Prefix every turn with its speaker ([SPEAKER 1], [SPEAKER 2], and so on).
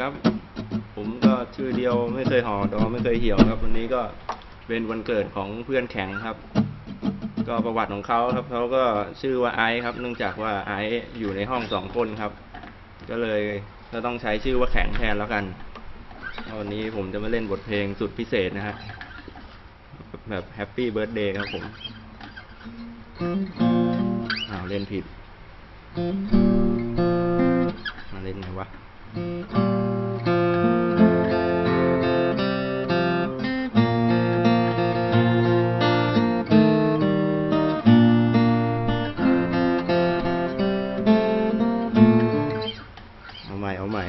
[SPEAKER 1] ครับ ผมก็ชื่อเดียวไม่เคยห่อดอไม่เคยเหี่ยวครับ วันนี้ก็เป็นวันเกิดของเพื่อนแข็งครับ ก็ประวัติของเขาครับเขาก็ชื่อว่าไอซ์ครับ เนื่องจากว่าไอซ์อยู่ในห้องสองคนครับ ก็เลยก็ต้องใช้ชื่อว่าแข็งแทนแล้วกันวันนี้ผมจะมาเล่นบทเพลงสุดพิเศษนะฮะแบบแฮปปี้เบิร์ดเดย์ครับผมอ้าวเล่นผิด มาเล่นไงวะ เอาใหม่